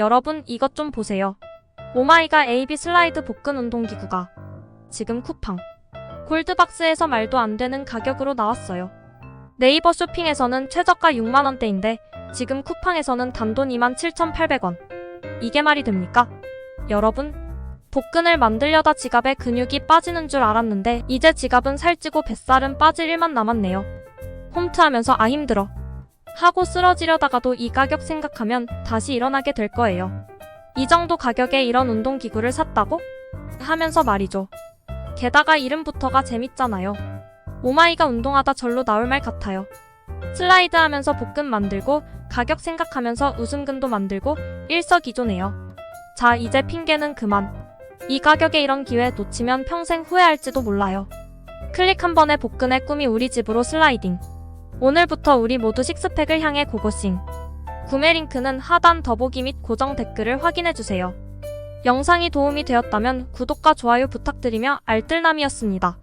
여러분 이것 좀 보세요. 오마이가 AB 슬라이드 복근 운동기구가 지금 쿠팡 골드박스에서 말도 안 되는 가격으로 나왔어요. 네이버 쇼핑에서는 최저가 6만원대인데 지금 쿠팡에서는 단돈 27,800원. 이게 말이 됩니까? 여러분, 복근을 만들려다 지갑에 근육이 빠지는 줄 알았는데 이제 지갑은 살찌고 뱃살은 빠질 일만 남았네요. 홈트하면서 아 힘들어. 하고 쓰러지려다가도 이 가격 생각하면 다시 일어나게 될 거예요. 이 정도 가격에 이런 운동기구를 샀다고? 하면서 말이죠. 게다가 이름부터가 재밌잖아요. 오마이가 운동하다 절로 나올 말 같아요. 슬라이드 하면서 복근 만들고 가격 생각하면서 웃음근도 만들고 일석이조네요. 자, 이제 핑계는 그만. 이 가격에 이런 기회 놓치면 평생 후회할지도 몰라요. 클릭 한 번에 복근의 꿈이 우리 집으로 슬라이딩. 오늘부터 우리 모두 식스팩을 향해 고고싱. 구매 링크는 하단 더보기 및 고정 댓글을 확인해주세요. 영상이 도움이 되었다면 구독과 좋아요 부탁드리며 알뜰남이었습니다.